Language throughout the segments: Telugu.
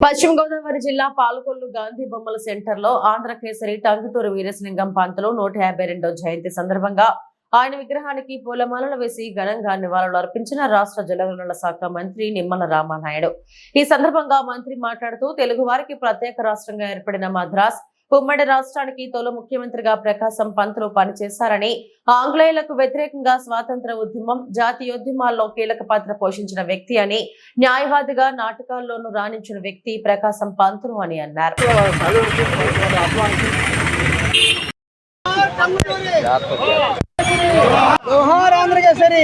పశ్చిమ గోదావరి జిల్లా పాలకొల్లు గాంధీ బొమ్మల సెంటర్లో ఆంధ్ర కేసరి టంగుటూరు వీరేశలింగం పంతులు నూట యాభై జయంతి సందర్భంగా ఆయన విగ్రహానికి పూలమాలలు వేసి ఘనంగా నివాళులు అర్పించిన రాష్ట్ర జలవనరుల శాఖ మంత్రి నిమ్మల రామానాయుడు. ఈ సందర్భంగా మంత్రి మాట్లాడుతూ తెలుగు వారికి ప్రత్యేక రాష్ట్రంగా ఏర్పడిన మద్రాస్ ఉమ్మడి రాష్ట్రానికి తొలి ముఖ్యమంత్రిగా ప్రకాశం పంతులు పనిచేశారని ఆంగ్లేయులకు వ్యతిరేకంగా స్వాతంత్ర ఉద్యమం జాతీయోద్యమాల్లో కీలక పాత్ర పోషించిన వ్యక్తి అని న్యాయవాదిగా నాటకాల్లోనూ రాణించిన వ్యక్తి ప్రకాశం పంతులు అని అన్నారు. ఆంధ్రకేసరి.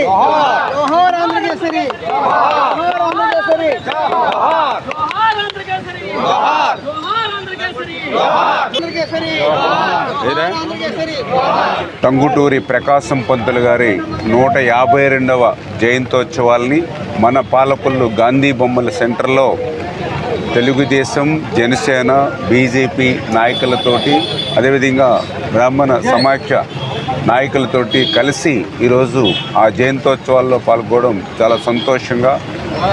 టంగుటూరి ప్రకాశం పంతులు గారి నూట యాభై రెండవ జయంతోత్సవాల్ని మన పాలకొల్లు గాంధీ బొమ్మల సెంటర్లో తెలుగుదేశం జనసేన బీజేపీ నాయకులతోటి అదేవిధంగా బ్రాహ్మణ సమాఖ్య నాయకులతోటి కలిసి ఈరోజు ఆ జయంతోత్సవాల్లో పాల్గొనడం చాలా సంతోషంగా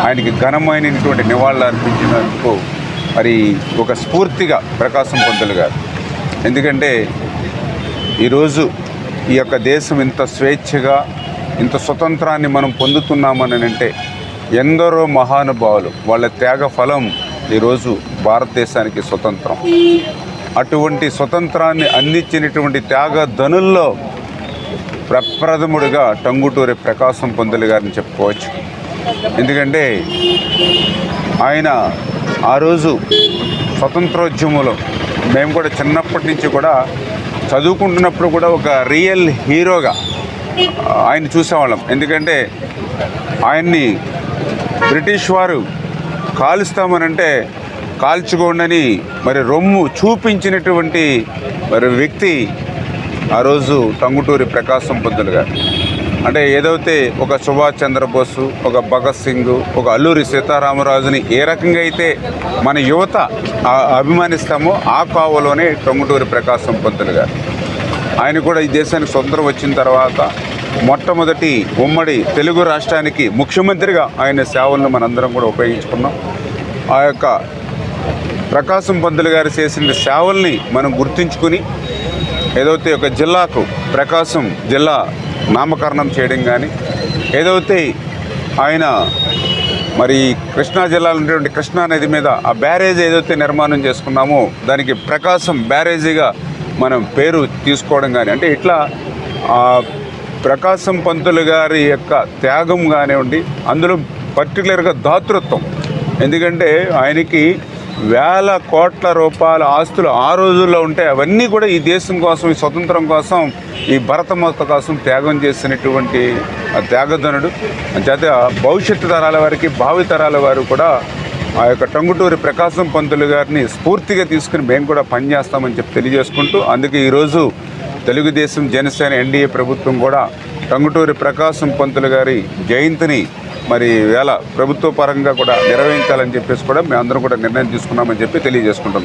ఆయనకి ఘనమైనటువంటి నివాళులు అర్పించినందుకు మరి ఒక స్ఫూర్తిగా ప్రకాశం పంతులు గారు. ఎందుకంటే ఈరోజు ఈ యొక్క దేశం ఇంత స్వేచ్ఛగా ఇంత స్వతంత్రాన్ని మనం పొందుతున్నామని అంటే ఎందరో మహానుభావులు వాళ్ళ త్యాగ ఫలం ఈరోజు భారతదేశానికి స్వతంత్రం. అటువంటి స్వతంత్రాన్ని అందించినటువంటి త్యాగ ధనుల్లో ప్రప్రథముడిగా టంగుటూరి ప్రకాశం పొందలి గారిని చెప్పుకోవచ్చు. ఎందుకంటే ఆయన ఆ రోజు స్వతంత్రోద్యమంలో మేము కూడా చిన్నప్పటి నుంచి కూడా చదువుకుంటున్నప్పుడు కూడా ఒక రియల్ హీరోగా ఆయన చూసేవాళ్ళం. ఎందుకంటే ఆయన్ని బ్రిటిష్ వారు కాలుస్తామనంటే కాల్చుకోండని మరి రొమ్ము చూపించినటువంటి మరి వ్యక్తి ఆ రోజు టంగుటూరి ప్రకాశం పంతులు గారు. అంటే ఏదైతే ఒక సుభాష్ చంద్రబోసు ఒక భగత్ సింగ్ ఒక అల్లూరి సీతారామరాజుని ఏ రకంగా అయితే మన యువత అభిమానిస్తామో ఆ కావలోనే టొంగుటూరి ప్రకాశం పంతులు గారు. ఆయన కూడా ఈ దేశానికి స్వతంత్రం వచ్చిన తర్వాత మొట్టమొదటి ఉమ్మడి తెలుగు రాష్ట్రానికి ముఖ్యమంత్రిగా ఆయన సేవలను మనందరం కూడా ఉపయోగించుకున్నాం. ఆ యొక్క ప్రకాశం పంతులు గారు చేసిన సేవల్ని మనం గుర్తించుకుని ఏదైతే ఒక జిల్లాకు ప్రకాశం జిల్లా నామకరణం చేయడం కానీ ఏదైతే ఆయన మరి కృష్ణా జిల్లాలో ఉన్నటువంటి కృష్ణా నది మీద ఆ బ్యారేజ్ ఏదైతే నిర్మాణం చేసుకున్నామో దానికి ప్రకాశం బ్యారేజీగా మనం పేరు తీసుకోవడం కానీ అంటే ఇట్లా ఆ ప్రకాశం పంతులు గారి యొక్క త్యాగం కానివ్వండి అందులో పర్టికులర్గా దాతృత్వం ఎందుకంటే ఆయనకి వేల కోట్ల రూపాయల ఆస్తులు ఆ రోజుల్లో ఉంటే అవన్నీ కూడా ఈ దేశం కోసం ఈ స్వతంత్రం కోసం ఈ భరతమాత కోసం త్యాగం చేసినటువంటి త్యాగధనుడు. చేత భవిష్యత్తు తరాల వారికి భావితరాల వారు కూడా ఆ యొక్క టంగుటూరి ప్రకాశం పంతులు గారిని స్ఫూర్తిగా తీసుకుని మేము కూడా పనిచేస్తామని చెప్పి తెలియజేసుకుంటూ అందుకే ఈరోజు తెలుగుదేశం జనసేన ఎన్డీఏ ప్రభుత్వం కూడా టంగుటూరి ప్రకాశం పంతులు గారి జయంతిని మరి వేళ ప్రభుత్వ పరంగా కూడా నిర్వహించాలని చెప్పేసి కూడా మేము అందరం కూడా నిర్ణయం తీసుకున్నామని చెప్పి తెలియజేసుకుంటున్నాం.